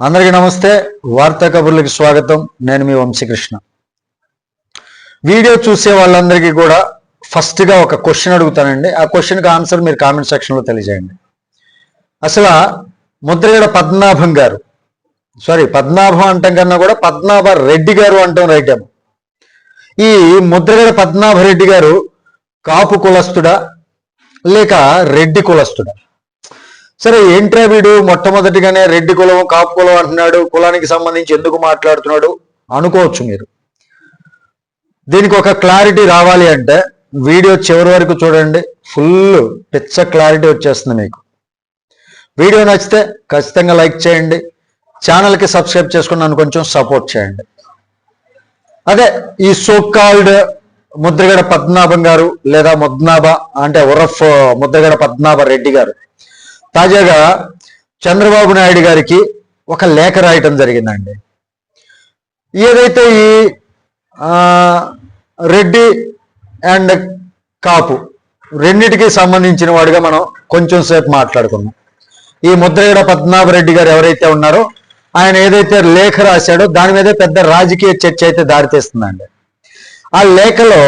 అందరికీ నమస్తే. వార్తా కబుర్లకి స్వాగతం. నేను మీ వంశీకృష్ణ. వీడియో చూసే వాళ్ళందరికీ కూడా ఫస్ట్గా ఒక క్వశ్చన్ అడుగుతానండి. ఆ క్వశ్చన్కి ఆన్సర్ మీరు కామెంట్ సెక్షన్లో తెలియజేయండి. అసలు ముద్రగడ పద్మనాభం గారు సారీ పద్మనాభం అంటాం కన్నా కూడా పద్మనాభ రెడ్డి గారు అంటాం రైట్ ఏమో. ఈ ముద్రగడ పద్మనాభ రెడ్డి గారు కాపు కులస్తుడా లేక రెడ్డి కులస్తుడా? సరే ఏంట్రా వీడు? మొట్టమొదటిగానే రెడ్డి కులం కాపు కులం అంటున్నాడు. కులానికి సంబంధించి ఎందుకు మాట్లాడుతున్నాడు? అనుకోవచ్చు మీరు. దీనికి ఒక క్లారిటీ రావాలి అంటే వీడియో చివరి వరకు చూడండి. ఫుల్ పిచ్చ క్లారిటీ వచ్చేస్తుంది మీకు. వీడియో నచ్చితే ఖచ్చితంగా లైక్ చేయండి. ఛానల్కి సబ్స్క్రైబ్ చేసుకుని నన్ను కొంచెం సపోర్ట్ చేయండి. అదే ఈ సోకాల్డ్ ముద్రగడ పద్మనాభం గారు లేదా ముద్నాభ అంటే ఉరఫ్ ముద్రగడ పద్మనాభ రెడ్డి గారు తాజాగా చంద్రబాబు నాయుడు గారికి ఒక లేఖ రాయటం జరిగిందండి. ఏదైతే ఈ రెడ్డి అండ్ కాపు రెండిటికి సంబంధించిన వాడిగా మనం కొంచెం సేపు మాట్లాడుకుందాం. ఈ ముద్రగడ పద్మనాభ రెడ్డి గారు ఎవరైతే ఉన్నారో ఆయన ఏదైతే లేఖ రాశాడో దాని మీదే పెద్ద రాజకీయ చర్చ అయితే దారితీస్తుందండి ఆ లేఖలో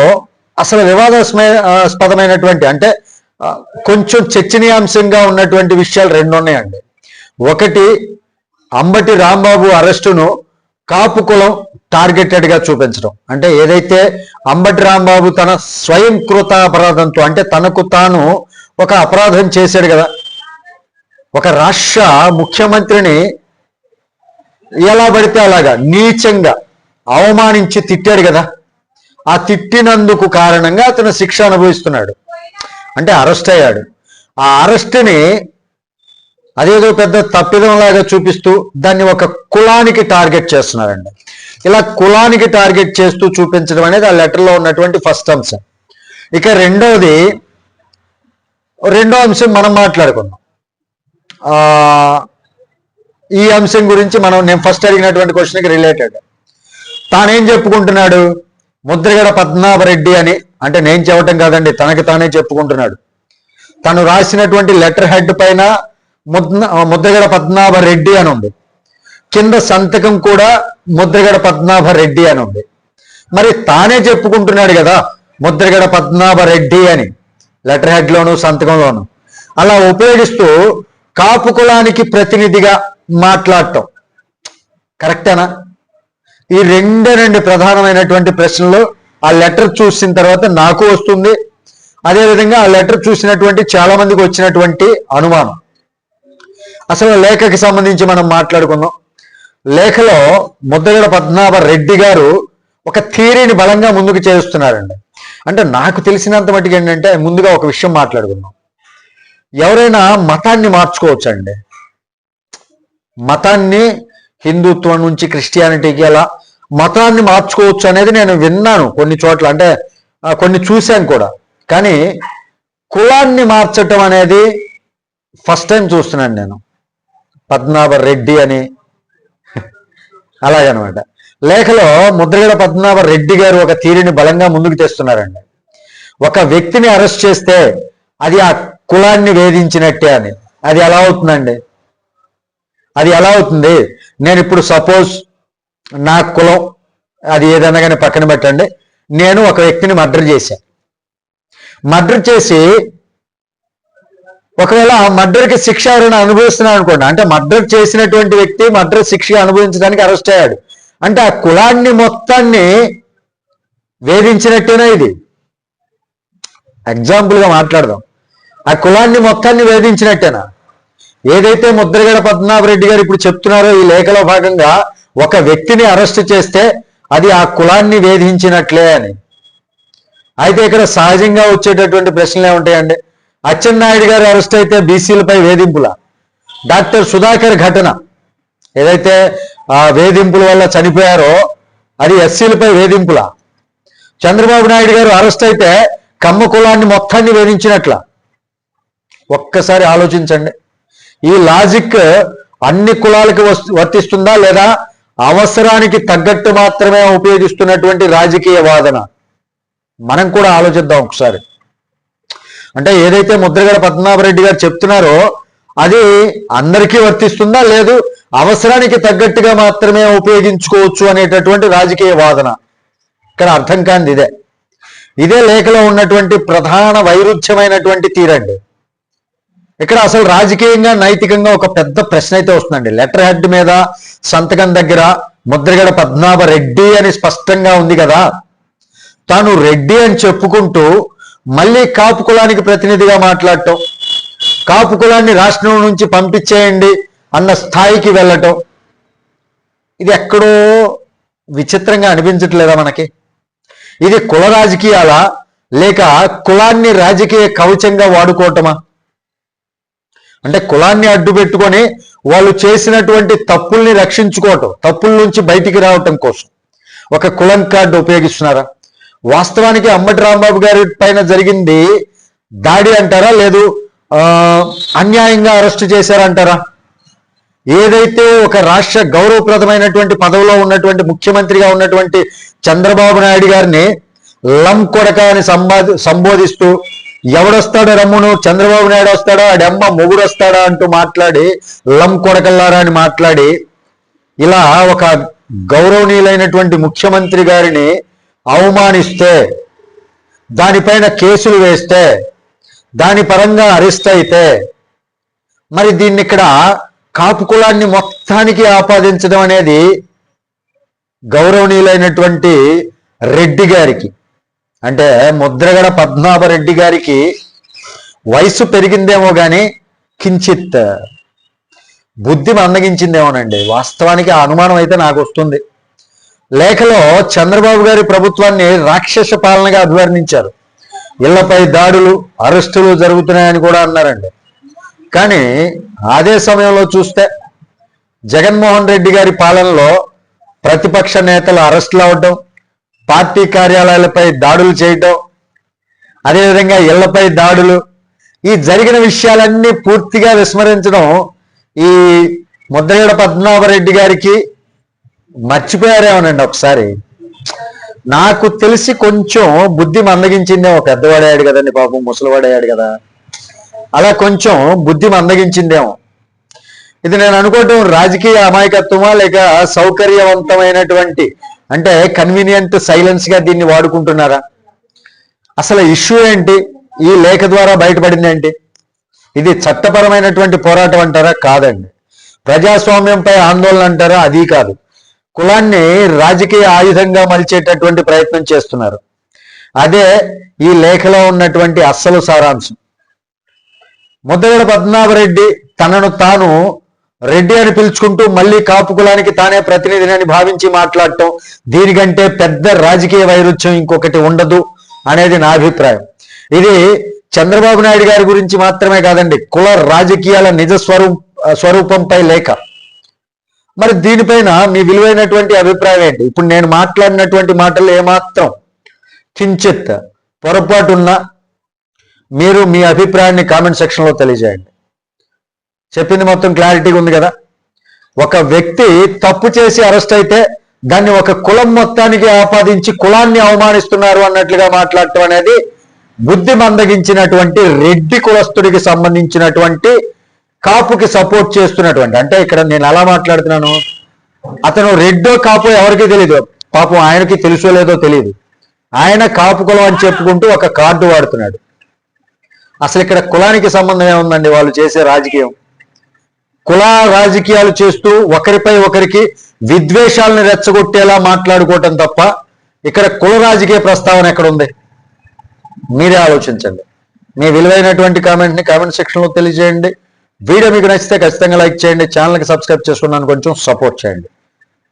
అసలు వివాదాస్పదమైనటువంటి అంటే కొంచెం చర్చనీయాంశంగా ఉన్నటువంటి విషయాలు రెండు ఉన్నాయండి ఒకటి అంబటి రాంబాబు అరెస్టును కాపు కులం టార్గెటెడ్గా చూపించడం. అంటే ఏదైతే అంబటి రాంబాబు తన స్వయం కృత అపరాధంతో అంటే తనకు తాను ఒక అపరాధం చేశాడు కదా ఒక రాష్ట్ర ముఖ్యమంత్రిని ఎలా పడితే అలాగా నీచంగా అవమానించి తిట్టాడు కదా ఆ తిట్టినందుకు కారణంగా అతను శిక్ష అనుభవిస్తున్నాడు. అంటే అరెస్ట్ అయ్యాడు. ఆ అరెస్ట్ని అదేదో పెద్ద తప్పిదంలాగా చూపిస్తూ దాన్ని ఒక కులానికి టార్గెట్ చేస్తున్నారండి. ఇలా కులానికి టార్గెట్ చేస్తూ చూపించడం అనేది ఆ లెటర్లో ఉన్నటువంటి ఫస్ట్ అంశం. ఇక రెండవది రెండో అంశం మనం మాట్లాడుకుందాం. ఈ అంశం గురించి మనం నేను ఫస్ట్ అడిగినటువంటి క్వశ్చన్కి రిలేటెడ్ తానేం చెప్పుకుంటున్నాడు? ముద్రగడ పద్మనాభరెడ్డి అని అంటే నేను చెప్పటం కాదండి తనకి తానే చెప్పుకుంటున్నాడు. తను రాసినటువంటి లెటర్ హెడ్ పైన ముద్రగడ పద్మనాభ రెడ్డి అని ఉంది కింద సంతకం కూడా ముద్రగడ పద్మనాభ రెడ్డి అని ఉంది మరి తానే చెప్పుకుంటున్నాడు కదా ముద్రగడ పద్మనాభ రెడ్డి అని లెటర్ హెడ్ లోను సంతకంలోను. అలా ఉపయోగిస్తూ కాపు కులానికి ప్రతినిధిగా మాట్లాడటం. కరెక్టేనా? ఈ రెండే రెండు ప్రధానమైనటువంటి ప్రశ్నలు ఆ లెటర్ చూసిన తర్వాత నాకు వస్తుంది. అదేవిధంగా ఆ లెటర్ చూసినటువంటి చాలా మందికి వచ్చినటువంటి అనుమానం. అసలు లేఖకి సంబంధించి మనం మాట్లాడుకుందాం. లేఖలో ముద్దగడ పద్మనాభ రెడ్డి గారు ఒక థియరీని బలంగా ముందుకు చేస్తున్నారండి అంటే నాకు తెలిసినంత మటుకు ఏంటంటే ముందుగా ఒక విషయం మాట్లాడుకుందాం. ఎవరైనా మతాన్ని మార్చుకోవచ్చండి? మతాన్ని హిందుత్వం నుంచి క్రిస్టియానిటీకి అలా మతాన్ని మార్చుకోవచ్చు అనేది నేను విన్నాను కొన్ని చోట్ల. అంటే కొన్ని చూశాను కూడా. కానీ కులాన్ని మార్చటం అనేది ఫస్ట్ టైం చూస్తున్నాను నేను. పద్మనాభ రెడ్డి అని. అలాగనమాట. లేఖలో ముద్రగడ పద్మనాభ రెడ్డి గారు ఒక తీరుని బలంగా ముందుకు తెస్తున్నారండి. ఒక వ్యక్తిని అరెస్ట్ చేస్తే అది ఆ కులాన్ని వేధించినట్టే అని. అది ఎలా అవుతుందండి? అది ఎలా అవుతుంది? నేను ఇప్పుడు సపోజ్ నా కులం అది ఏదైనా కానీ పక్కన పెట్టండి. నేను ఒక వ్యక్తిని మర్డర్ చేశా. మర్డర్ చేసి ఒకవేళ ఆ మర్డర్కి శిక్ష ఎవరైనా అనుభవిస్తున్నాను అనుకోండి అంటే మర్డర్ చేసినటువంటి వ్యక్తి మర్డర్ శిక్ష అనుభవించడానికి అరెస్ట్ అయ్యాడు. అంటే ఆ కులాన్ని మొత్తాన్ని వేధించినట్టేనా ఇది. ఎగ్జాంపుల్గా మాట్లాడదాం. ఆ కులాన్ని మొత్తాన్ని వేధించినట్టేనా? ఏదైతే ముద్రగడ పద్మనాభరెడ్డి గారు ఇప్పుడు చెప్తున్నారో ఈ లేఖలో భాగంగా ఒక వ్యక్తిని అరెస్ట్ చేస్తే అది ఆ కులాన్ని వేధించినట్లే అని. అయితే ఇక్కడ సహజంగా వచ్చేటటువంటి ప్రశ్నలు ఏముంటాయండి అచ్చెన్నాయుడు గారు అరెస్ట్ అయితే బీసీలపై వేధింపుల? డాక్టర్ సుధాకర్ ఘటన. ఏదైతే ఆ వేధింపుల వల్ల చనిపోయారో అది ఎస్సీలపై వేధింపుల? చంద్రబాబు నాయుడు గారు అరెస్ట్ అయితే కమ్మ కులాన్ని మొత్తాన్ని వేధించినట్ల? ఒక్కసారి ఆలోచించండి. ఈ లాజిక్ అన్ని కులాలకు వర్తిస్తుందా లేదా అవసరానికి తగ్గట్టు మాత్రమే ఉపయోగిస్తున్నటువంటి రాజకీయ వాదన. మనం కూడా ఆలోచిద్దాం ఒకసారి. అంటే ఏదైతే ముద్రగడ పద్మనాభరెడ్డి గారు చెప్తున్నారో అది అందరికీ వర్తిస్తుందా? లేదు. అవసరానికి తగ్గట్టుగా మాత్రమే ఉపయోగించుకోవచ్చు అనేటటువంటి రాజకీయ వాదన. ఇక్కడ అర్థం కానిది ఇదే. ఇదే లేఖలో ఉన్నటువంటి ప్రధాన వైరుధ్యమైనటువంటి తీరండి. ఇక్కడ అసలు రాజకీయంగా నైతికంగా ఒక పెద్ద ప్రశ్న అయితే వస్తుందండి. లెటర్ హెడ్ మీద సంతకం దగ్గర ముద్రగడ పద్మనాభ రెడ్డి అని స్పష్టంగా ఉంది కదా. తాను రెడ్డి అని చెప్పుకుంటూ మళ్ళీ కాపు కులానికి ప్రతినిధిగా మాట్లాడటం కాపు కులాన్ని రాష్ట్రం నుంచి పంపించేయండి అన్న స్థాయికి వెళ్ళటం ఇది ఎక్కడో విచిత్రంగా అనిపించట్లేదా మనకి? ఇది కుల రాజకీయాలా? లేక కులాన్ని రాజకీయ కవచంగా వాడుకోవటమా? అంటే కులాన్ని అడ్డు పెట్టుకొని వాళ్ళు చేసినటువంటి తప్పుల్ని రక్షించుకోవటం తప్పుల నుంచి బయటికి రావటం కోసం. ఒక కులం కార్డు ఉపయోగిస్తున్నారా? వాస్తవానికి అమ్మటి రాంబాబు గారి పైన జరిగింది దాడి అంటారా? లేదు ఆ, అన్యాయంగా అరెస్ట్ చేశారంటారా ఏదైతే ఒక రాష్ట్ర గౌరవప్రదమైనటువంటి పదవిలో ఉన్నటువంటి ముఖ్యమంత్రిగా ఉన్నటువంటి చంద్రబాబు నాయుడు గారిని లం కొడక అని సంబాధి సంబోధిస్తూ ఎవడొస్తాడో రమ్మును? చంద్రబాబు నాయుడు వస్తాడా? ఆడమ్మ మొగుడు వస్తాడా అంటూ మాట్లాడి లం కొడకల్లారా అని మాట్లాడి ఇలా ఒక గౌరవనీయులైనటువంటి ముఖ్యమంత్రి గారిని అవమానిస్తే దానిపైన కేసులు వేస్తే దాని పరంగా అరెస్ట్ అయితే మరి దీన్ని ఇక్కడ కాపు కులాన్ని మొత్తానికి ఆపాదించడం అనేది గౌరవనీయులైనటువంటి రెడ్డి గారికి అంటే ముద్రగడ పద్మాభరెడ్డి గారికి వయసు పెరిగిందేమో కానీ కించిత్ బుద్ధి మందగించిందేమోనండి. వాస్తవానికి ఆ అనుమానం అయితే నాకు వస్తుంది. లేఖలో చంద్రబాబు గారి ప్రభుత్వాన్ని రాక్షస పాలనగా అభివర్ణించారు. ఇళ్ళపై దాడులు అరెస్టులు జరుగుతున్నాయని కూడా అన్నారండి. కానీ అదే సమయంలో చూస్తే జగన్మోహన్ రెడ్డి గారి పాలనలో ప్రతిపక్ష నేతలు అరెస్టులు అవడం పార్టీ కార్యాలయాలపై దాడులు చేయటం అదేవిధంగా ఇళ్ళపై దాడులు ఈ జరిగిన విషయాలన్నీ పూర్తిగా విస్మరించడం ఈ ముద్రగడ పద్మనాభరెడ్డి గారికి మర్చిపోయారేమోనండి ఒకసారి. నాకు తెలిసి కొంచెం బుద్ధి మందగించిందేమో పెద్దవాడయ్యాడు కదండి పాపం ముసలివాడయ్యాడు కదా. అలా కొంచెం బుద్ధి మందగించిందేమో. ఇది నేను అనుకోవటం రాజకీయ అమాయకత్వమా లేక సౌకర్యవంతమైనటువంటి అంటే కన్వీనియంట్ సైలెన్స్గా దీన్ని వాడుకుంటున్నారా? అసలు ఇష్యూ ఏంటి? ఈ లేఖ ద్వారా బయటపడింది ఏంటి? ఇది చట్టపరమైనటువంటి పోరాటం అంటారా? కాదండి. ప్రజాస్వామ్యంపై ఆందోళన అంటారా? అది కాదు. కులాన్ని రాజకీయ ఆయుధంగా మలిచేటటువంటి ప్రయత్నం చేస్తున్నారు. అదే ఈ లేఖలో ఉన్నటువంటి అస్సలు సారాంశం. ముద్దగడ పద్మనాభరెడ్డి తనను తాను రెడ్డి అని పిలుచుకుంటూ మళ్ళీ కాపు కులానికి తానే ప్రతినిధిని అని భావించి మాట్లాడటం దీనికంటే పెద్ద రాజకీయ వైరుధ్యం ఇంకొకటి ఉండదు అనేది నా అభిప్రాయం. ఇది చంద్రబాబు నాయుడు గారి గురించి మాత్రమే కాదండి కుల రాజకీయాల నిజ స్వరూ స్వరూపంపై లేఖ. మరి దీనిపైన మీ విలువైనటువంటి అభిప్రాయం ఏంటి? ఇప్పుడు నేను మాట్లాడినటువంటి మాటలు ఏమాత్రం కించిత్ పొరపాటున్నా మీరు మీ అభిప్రాయాన్ని కామెంట్ సెక్షన్లో తెలియజేయండి. చెప్పింది మొత్తం క్లారిటీగా ఉంది కదా. ఒక వ్యక్తి తప్పు చేసి అరెస్ట్ అయితే దాన్ని ఒక కులం మొత్తానికి ఆపాదించి కులాన్ని అవమానిస్తున్నారు అన్నట్లుగా మాట్లాడటం అనేది బుద్ధి మందగించినటువంటి రెడ్డి కులస్తుడికి సంబంధించినటువంటి కాపుకి సపోర్ట్ చేస్తున్నటువంటి అంటే ఇక్కడ నేను ఎలా మాట్లాడుతున్నాను. అతను రెడ్డో కాపు ఎవరికి తెలియదు పాపం ఆయనకి తెలుసో లేదో తెలియదు ఆయన కాపు కులం అని చెప్పుకుంటూ ఒక కార్డు వాడుతున్నాడు. అసలు ఇక్కడ కులానికి సంబంధం ఏముందండి వాళ్ళు చేసే రాజకీయం? కుల రాజకీయాలు చేస్తూ ఒకరిపై ఒకరికి విద్వేషాలను రెచ్చగొట్టేలా మాట్లాడుకోవటం తప్ప ఇక్కడ కుల రాజకీయ ప్రస్తావన ఎక్కడ ఉంది? మీరే ఆలోచించండి. మీ విలువైనటువంటి కామెంట్ని కామెంట్ సెక్షన్లో తెలియజేయండి. వీడియో మీకు నచ్చితే ఖచ్చితంగా లైక్ చేయండి. ఛానల్కి సబ్స్క్రైబ్ చేసుకున్నాను కొంచెం సపోర్ట్ చేయండి.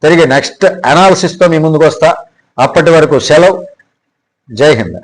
తిరిగి నెక్స్ట్ అనాలిసిస్తో మీ ముందుకు వస్తా. అప్పటి వరకు సెలవు. జై హింద్.